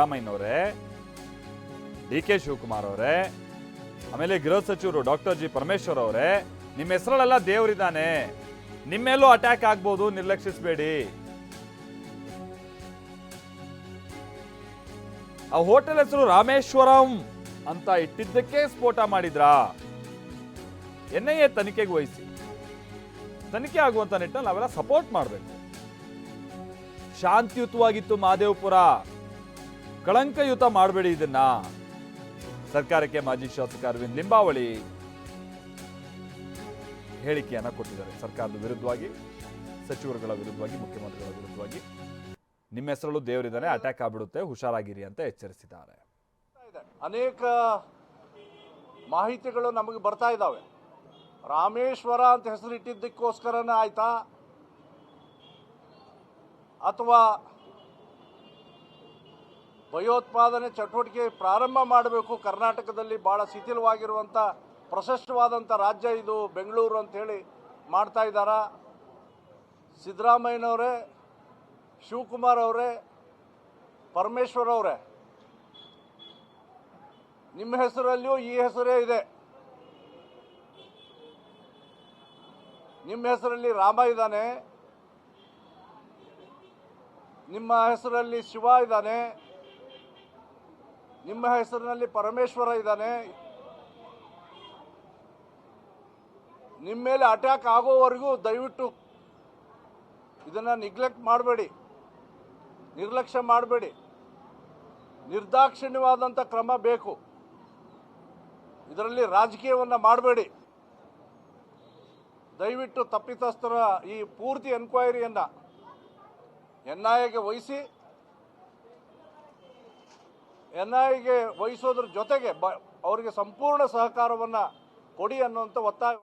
ರಾಮಯ್ಯನವರೇ D K Shivakumar ಅವರೇ, ಆಮೇಲೆ ಗೃಹ ಸಚಿವರು ಡಾಕ್ಟರ್ ಜಿ. ಪರಮೇಶ್ವರ್ ಅವರೇ, ನಿಮ್ಮ ಹೆಸರಲ್ಲೆಲ್ಲ ದೇವರಿದ್ದಾನೆ. ನಿಮ್ಮೇಲೂ ಅಟ್ಯಾಕ್ ಆಗ್ಬೋದು, ನಿರ್ಲಕ್ಷಿಸಬೇಡಿ. ಆ ಹೋಟೆಲ್ ಹೆಸರು ರಾಮೇಶ್ವರಂ ಅಂತ ಇಟ್ಟಿದ್ದಕ್ಕೆ ಸ್ಫೋಟ ಮಾಡಿದ್ರಾ? ಎನ್ ಐ ಎ ತನಿಖೆಗೆ ವಹಿಸಿ. ತನಿಖೆ ಆಗುವಂತ ನಿಟ್ಟಿನಲ್ಲಿ ನಾವೆಲ್ಲ ಸಪೋರ್ಟ್ ಮಾಡಬೇಕು. ಶಾಂತಿಯುತವಾಗಿತ್ತು ಮಹದೇವಪುರ ಕಳಂಕಯುತ ಮಾಡಬೇಡಿ ಇದನ್ನ. ಸರ್ಕಾರಕ್ಕೆ ಮಾಜಿ ಶಾಸಕ ಅರವಿಂದ್ ಲಿಂಬಾವಳಿ ಹೇಳಿಕೆಯನ್ನ ಕೊಟ್ಟಿದ್ದಾರೆ. ಸರ್ಕಾರದ ವಿರುದ್ಧವಾಗಿ, ಸಚಿವರುಗಳ ವಿರುದ್ಧವಾಗಿ, ಮುಖ್ಯಮಂತ್ರಿಗಳ ವಿರುದ್ಧವಾಗಿ. ನಿಮ್ಮ ಹೆಸರಲ್ಲೂ ದೇವರಿದ್ದಾನೆ, ಅಟ್ಯಾಕ್ ಆಗ್ಬಿಡುತ್ತೆ, ಹುಷಾರಾಗಿರಿ ಅಂತ ಎಚ್ಚರಿಸಿದ್ದಾರೆ. ಅನೇಕ ಮಾಹಿತಿಗಳು ನಮಗೆ ಬರ್ತಾ ಇದ್ದಾವೆ. ರಾಮೇಶ್ವರ ಅಂತ ಹೆಸರಿಟ್ಟಿದ್ದಕ್ಕೋಸ್ಕರನೇ ಆಯ್ತಾ? ಅಥವಾ ಭಯೋತ್ಪಾದನೆ ಚಟುವಟಿಕೆ ಪ್ರಾರಂಭ ಮಾಡಬೇಕು. ಕರ್ನಾಟಕದಲ್ಲಿ ಭಾಳ ಶಿಥಿಲವಾಗಿರುವಂಥ ಪ್ರಶಸ್ತವಾದಂಥ ರಾಜ್ಯ ಇದು ಬೆಂಗಳೂರು ಅಂತ ಹೇಳಿ ಮಾಡ್ತಾ ಇದ್ದಾರಾ? ಸಿದ್ದರಾಮಯ್ಯನವರೇ, ಶಿವಕುಮಾರ್ ಅವರೇ, ಪರಮೇಶ್ವರ್ ಅವರೇ? ನಿಮ್ಮ ಹೆಸರಲ್ಲಿಯೂ ಈ ಹೆಸರೇ ಇದೆ. ನಿಮ್ಮ ಹೆಸರಲ್ಲಿ ರಾಮ ಇದ್ದಾನೆ. ನಿಮ್ಮ ಹೆಸರಲ್ಲಿ ಶಿವ ಇದ್ದಾನೆ. ನಿಮ್ಮ ಹೆಸರಿನಲ್ಲಿ ಪರಮೇಶ್ವರ ಇದ್ದಾನೆ. ನಿಮ್ಮ ಮೇಲೆ ಅಟ್ಯಾಕ್ ಆಗೋವರೆಗೂ ದಯವಿಟ್ಟು ಇದನ್ನು ನಿಗ್ಲೆಕ್ಟ್ ಮಾಡಬೇಡಿ. ನಿರ್ಲಕ್ಷ್ಯ ಮಾಡಬೇಡಿ. ನಿರ್ದಾಕ್ಷಿಣ್ಯವಾದಂಥ ಕ್ರಮ ಬೇಕು. ಇದರಲ್ಲಿ ರಾಜಕೀಯವನ್ನು ಮಾಡಬೇಡಿ. ದಯವಿಟ್ಟು ತಪ್ಪಿತಸ್ಥರ ಈ ಪೂರ್ತಿ ಎನ್ಕ್ವೈರಿಯನ್ನು ಎನ್ ಐ ಎಗೆ ವಹಿಸಿ. ಎನ್ ಐಗೆ ವಹಿಸೋದ್ರ ಜೊತೆಗೆ ಅವರಿಗೆ ಸಂಪೂರ್ಣ ಸಹಕಾರವನ್ನು ಕೊಡಿ ಅನ್ನುವಂಥ ಒತ್ತಾಯ